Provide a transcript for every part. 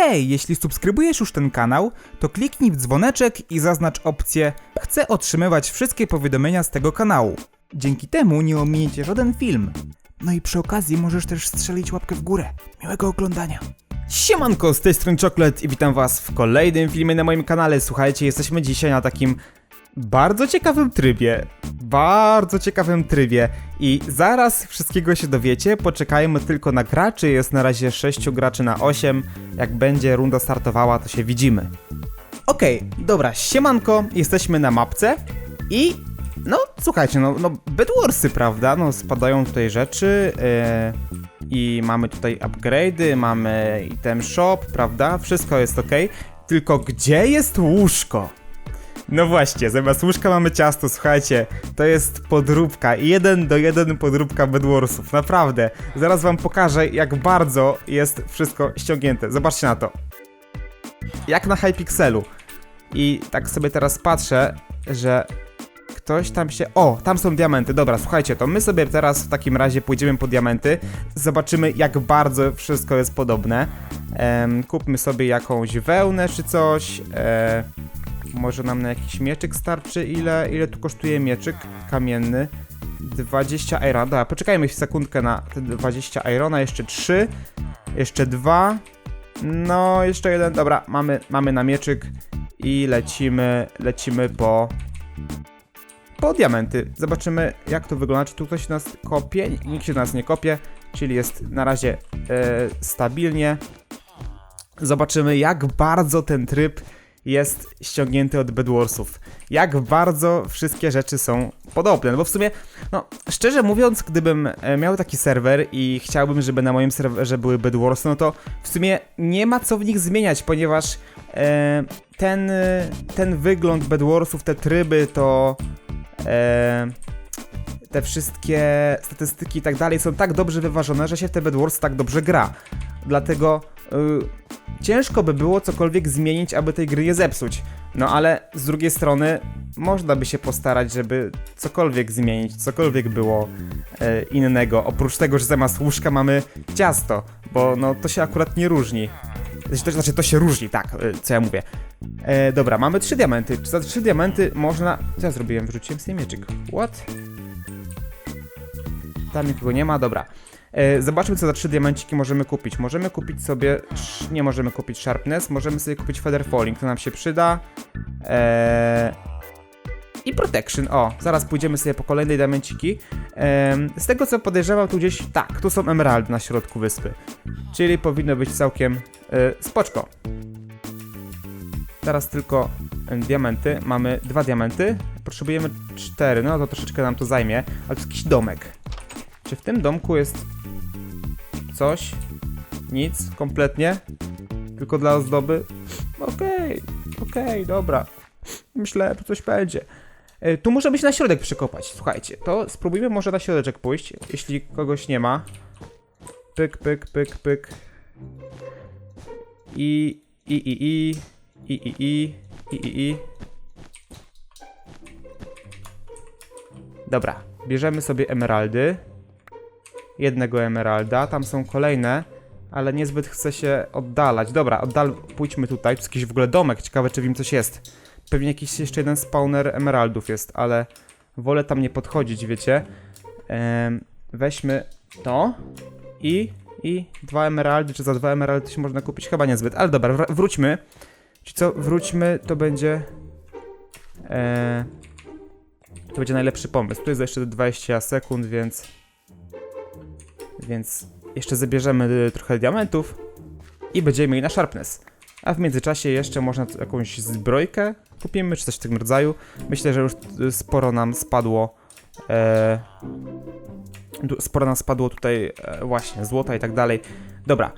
Hej, jeśli subskrybujesz już ten kanał, to kliknij w dzwoneczek i zaznacz opcję Chcę otrzymywać wszystkie powiadomienia z tego kanału. Dzięki temu nie ominiecie żaden film. No i przy okazji możesz też strzelić łapkę w górę. Miłego oglądania. Siemanko, z tej strony Czoklet i witam was w kolejnym filmie na moim kanale. Słuchajcie, jesteśmy dzisiaj na takim bardzo ciekawym trybie. Bardzo ciekawym trybie. I zaraz wszystkiego się dowiecie. Poczekajmy tylko na graczy. Jest na razie 6 graczy na 8. Jak będzie runda startowała, to się widzimy. Okej, dobra, siemanko, jesteśmy na mapce i no słuchajcie, no, no Bedwarsy, prawda? No spadają tutaj rzeczy yy, i mamy tutaj upgrade'y, mamy item shop, prawda? Wszystko jest ok. Tylko gdzie jest łóżko? No właśnie, zamiast łóżka mamy ciasto, słuchajcie, to jest podróbka, jeden do jeden podróbka Bedwarsów, naprawdę. Zaraz wam pokażę, jak bardzo jest wszystko ściągnięte. Zobaczcie na to. Jak na Hypixelu. I tak sobie teraz patrzę, że ktoś tam się... O, tam są diamenty, dobra, słuchajcie, to my sobie teraz w takim razie pójdziemy po diamenty, zobaczymy jak bardzo wszystko jest podobne. Em, kupmy sobie jakąś wełnę czy coś, e, może nam na jakiś mieczyk starczy, ile, ile tu kosztuje mieczyk kamienny? 20 irona, dobra, poczekajmy sekundkę na te 20 irona, jeszcze 3, jeszcze 2, no jeszcze jeden, dobra, mamy, mamy na mieczyk i lecimy, lecimy po po diamenty. Zobaczymy jak to wygląda, czy tu ktoś nas kopie, nikt się nas nie kopie, czyli jest na razie e, stabilnie. Zobaczymy jak bardzo ten tryb jest ściągnięty od Bedwarsów. Jak bardzo wszystkie rzeczy są podobne. No bo w sumie, no szczerze mówiąc, gdybym e, miał taki serwer i chciałbym, żeby na moim serwerze były Bedwarsy, no to w sumie nie ma co w nich zmieniać, ponieważ e, ten, ten wygląd Bedwarsów, te tryby, to e, te wszystkie statystyki i tak dalej są tak dobrze wyważone, że się w te Bedwars tak dobrze gra. Dlatego ciężko by było cokolwiek zmienić, aby tej gry nie zepsuć. No ale z drugiej strony można by się postarać, żeby cokolwiek zmienić, cokolwiek było e, innego. Oprócz tego, że zamiast łóżka mamy ciasto, bo no to się akurat nie różni. To, znaczy to się różni, tak, e, co ja mówię. E, dobra, mamy trzy diamenty. Za trzy diamenty można... Co ja zrobiłem? Wrzuciłem sobie mieczyk. What? Tam nikogo nie ma, dobra. E, zobaczmy, co za trzy diamenciki możemy kupić. Możemy kupić sobie. Nie możemy kupić Sharpness, możemy sobie kupić Feather Falling, to nam się przyda. E, I Protection. O, zaraz pójdziemy sobie po kolejne diamenciki. Em, z tego co podejrzewam, tu gdzieś. Tak, tu są emeraldy na środku wyspy. Czyli powinno być całkiem e, spoczko. Teraz tylko diamenty. Mamy dwa diamenty. Potrzebujemy cztery. No to troszeczkę nam to zajmie. Ale to jest jakiś domek. Czy w tym domku jest coś? Nic, kompletnie. Tylko dla ozdoby. Okej, okej, dobra. Myślę, że coś będzie. E, Tu możemy się na środek przekopać. Słuchajcie, to spróbujmy może na środeczek pójść, jeśli kogoś nie ma. Pyk, pyk, pyk, pyk. I, i, i, i, i, i, i, i, i, i. Dobra, bierzemy sobie emeraldy. Jednego emeralda, tam są kolejne, ale niezbyt chcę się oddalać. Dobra, oddal, pójdźmy tutaj. Tu jest jakiś w ogóle domek, ciekawe czy w nim coś jest. Pewnie jakiś jeszcze jeden spawner emeraldów jest, ale wolę tam nie podchodzić, wiecie. Em, weźmy to i, i dwa emeraldy, czy za dwa emeraldy się można kupić? Chyba niezbyt, ale dobra, wr- wróćmy. Czy co, wróćmy, to będzie... E, to będzie najlepszy pomysł. Tu jest jeszcze 20 sekund, więc... Więc jeszcze zabierzemy y, trochę diamentów i będziemy mieli na sharpness. A w międzyczasie jeszcze można jakąś zbrojkę kupimy, czy coś w tym rodzaju. Myślę, że już y, sporo nam spadło. E, sporo nam spadło tutaj e, właśnie złota i tak dalej. Dobra.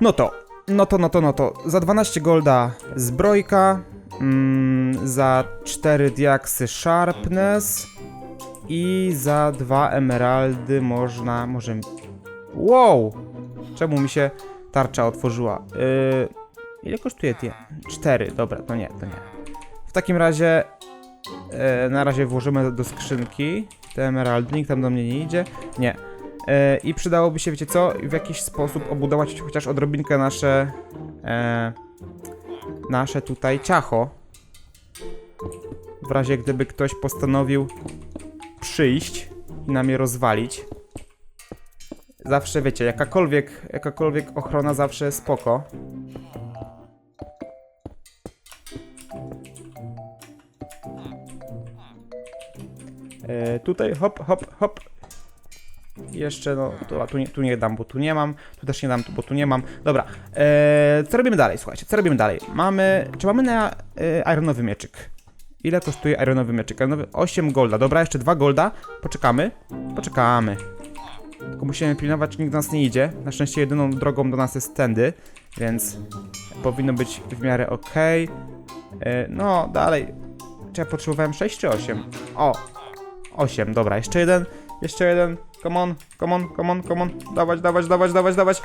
No to, no to, no to, no to. Za 12 golda zbrojka. Mm, za 4 diaksy sharpness. I za dwa emeraldy można, może... Wow! Czemu mi się tarcza otworzyła? Yy, ile kosztuje tie? Cztery, dobra, to nie, to nie. W takim razie yy, na razie włożymy do skrzynki te emeraldy, nikt tam do mnie nie idzie. Nie. Yy, I przydałoby się, wiecie co, w jakiś sposób obudować chociaż odrobinkę nasze e, nasze tutaj ciacho. W razie gdyby ktoś postanowił przyjść i nam je rozwalić. Zawsze wiecie, jakakolwiek, jakakolwiek ochrona zawsze spoko. E, tutaj hop, hop, hop. Jeszcze, no, to, tu, nie, tu nie dam, bo tu nie mam. Tu też nie dam, bo tu nie mam. Dobra, e, co robimy dalej, słuchajcie, co robimy dalej? Mamy, czy mamy na e, ironowy mieczyk? Ile kosztuje ironowy mieczyk? Ironowy 8 golda, dobra, jeszcze 2 golda. Poczekamy, poczekamy. Tylko musimy pilnować, nikt do nas nie idzie. Na szczęście jedyną drogą do nas jest tędy, więc powinno być w miarę ok. E, no, dalej. Czy ja potrzebowałem 6 czy 8? O, 8, dobra, jeszcze jeden, jeszcze jeden. Come on, come on, come on, come on. Dawać, dawać, dawać, dawać, dawać.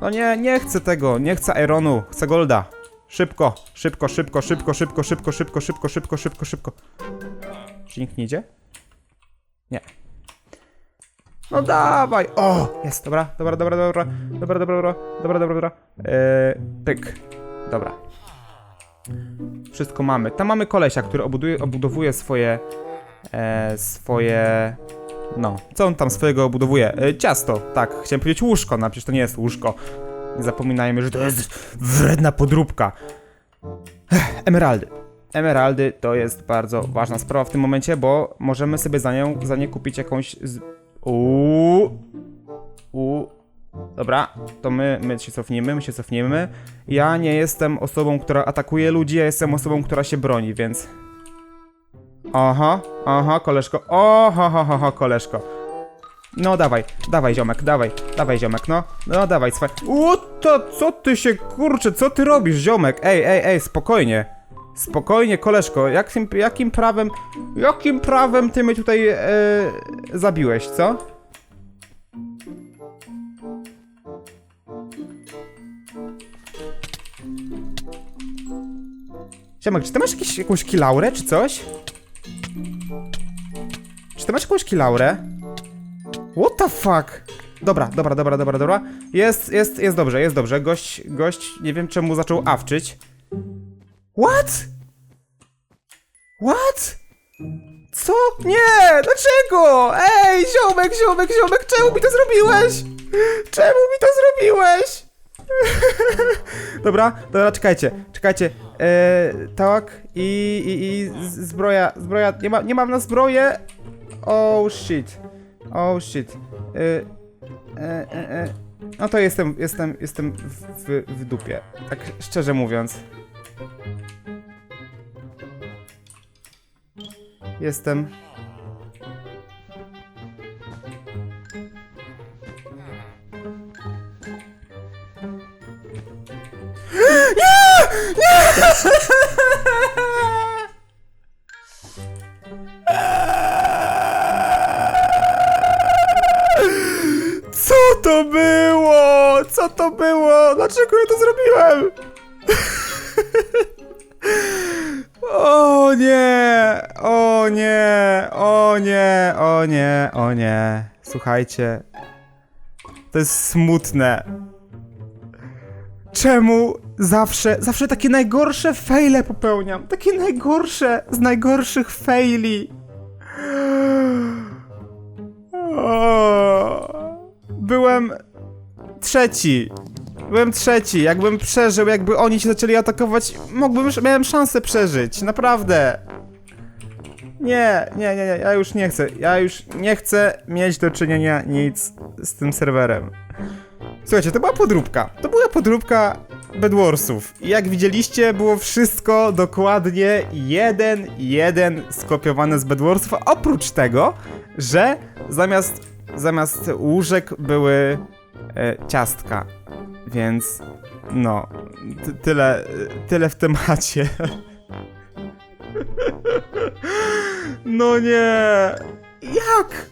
No nie, nie chcę tego, nie chcę Ironu, chcę Golda. Szybko, szybko, szybko, szybko, szybko, szybko, szybko, szybko, szybko, szybko, szybko. Czy nikt nie idzie? Nie. No dawaj! O! Jest, dobra, dobra, dobra, dobra, dobra, dobra, dobra, dobra, dobra, dobra. Eee, pyk. Dobra. Wszystko mamy. Tam mamy kolesia, który obuduje, obudowuje swoje, e, swoje, no, co on tam swojego obudowuje? E, ciasto, tak, chciałem powiedzieć łóżko, no przecież to nie jest łóżko. Zapominajmy, że to jest wredna podróbka. Emeraldy. Emeraldy to jest bardzo ważna sprawa w tym momencie, bo możemy sobie za nią, za nie kupić jakąś z... Uuu. Uuu. Dobra, to my, my się cofniemy, my się cofniemy. Ja nie jestem osobą, która atakuje ludzi, ja jestem osobą, która się broni, więc... Aha, aha, koleżko. Oho, ho, ho, ho, koleżko. No dawaj, dawaj ziomek, dawaj, dawaj ziomek, no. No dawaj, swoje. O, to co ty się, kurczę, co ty robisz, ziomek? Ej, ej, ej, spokojnie. Spokojnie, koleżko, jakim, jakim prawem, jakim prawem ty mnie tutaj e, zabiłeś, co? Ziomek, czy ty masz jakiś, jakąś kilaurę, czy coś? Czy ty masz jakąś kilaurę? What the fuck? Dobra, dobra, dobra, dobra, dobra. Jest, jest, jest dobrze, jest dobrze. Gość, gość, nie wiem czemu zaczął awczyć. What? What? Co? Nie! Dlaczego? Ej, ziomek, ziomek, ziomek, czemu mi to zrobiłeś? Czemu mi to zrobiłeś? dobra, dobra, czekajcie, czekajcie. Eee, tak, i, i, i zbroja, zbroja, nie, ma, nie mam na zbroję. Oh shit. Oh shit. Y, e, e, e. No to jestem, jestem, jestem w, w, w dupie. Tak szczerze mówiąc. Jestem. To było? Co to było? Dlaczego ja to zrobiłem? O nie! O nie! O nie! O nie! O nie! Słuchajcie. To jest smutne. Czemu zawsze, zawsze takie najgorsze fejle popełniam? Takie najgorsze z najgorszych fejli. O, byłem trzeci. Byłem trzeci. Jakbym przeżył, jakby oni się zaczęli atakować, mógłbym, miałem szansę przeżyć. Naprawdę. Nie, nie, nie, nie, ja już nie chcę. Ja już nie chcę mieć do czynienia nic z tym serwerem. Słuchajcie, to była podróbka. To była podróbka Bedwarsów. I jak widzieliście, było wszystko dokładnie jeden, jeden skopiowane z Bedwarsów, oprócz tego, że zamiast, zamiast łóżek były e, ciastka. Więc no, ty, tyle, tyle w temacie. No nie! Jak?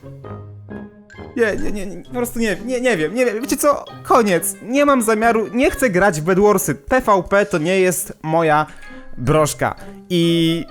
Nie, nie, nie, nie, po prostu nie, nie, nie wiem, nie wiem, wiecie co? Koniec, nie mam zamiaru, nie chcę grać w Bedwarsy. PvP to nie jest moja broszka. I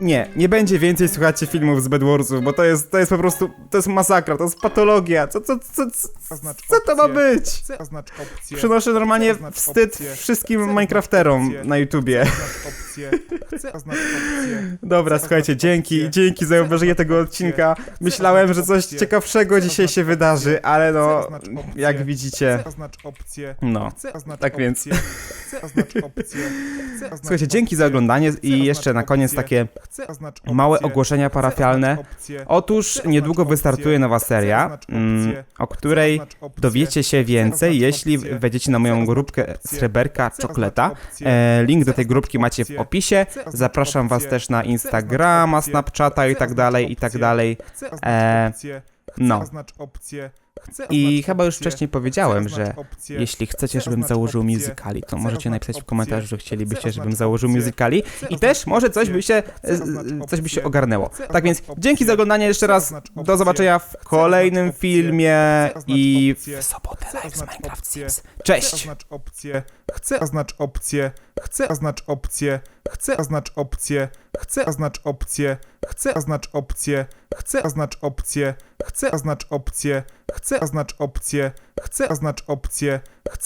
nie, nie będzie więcej, słuchajcie, filmów z Bedwarsów, bo to jest, to jest po prostu, to jest masakra, to jest patologia. Co, co, co, co, Oznacz Co to ma być? Chcę oznacz opcję. Przynoszę normalnie Oznacz wstyd opcję. wszystkim Chcę Minecrafterom opcję. na YouTubie. Oznacz opcję. Chcę oznacz opcję. Dobra, słuchajcie, dzięki, dzięki za obejrzenie tego odcinka. Myślałem, że coś ciekawszego dzisiaj się wydarzy, ale no, jak widzicie, Chcę oznacz opcję. no. Tak więc. Słuchajcie, dzięki za oglądanie i jeszcze na koniec takie małe ogłoszenia parafialne. Otóż niedługo wystartuje nowa seria, mm, o której Więcej dowiecie się więcej, jeśli wejdziecie na moją grupkę Sreberka Czokleta. E, link do tej grupki macie w opisie. Zapraszam was też na Instagrama, Snapchata i tak dalej, i tak dalej. E, no. I chyba już wcześniej powiedziałem, że jeśli chcecie, żebym założył musicali, to możecie napisać w komentarzu, że chcielibyście, żebym założył musicali. I też może coś by się, coś by się ogarnęło. Tak więc dzięki za oglądanie jeszcze raz, do zobaczenia w kolejnym filmie i w sobotę live z Minecraft Sims. Cześć! Chcę oznacz opcję, chcę oznacz opcję, chcę oznacz opcję. Chcę oznacz opcję. Chcę oznacz opcję. Chcę oznacz opcję. Chcę oznacz opcję. Chcę oznacz opcję. Chcę oznacz opcję. Chcę oznacz opcję. Chcę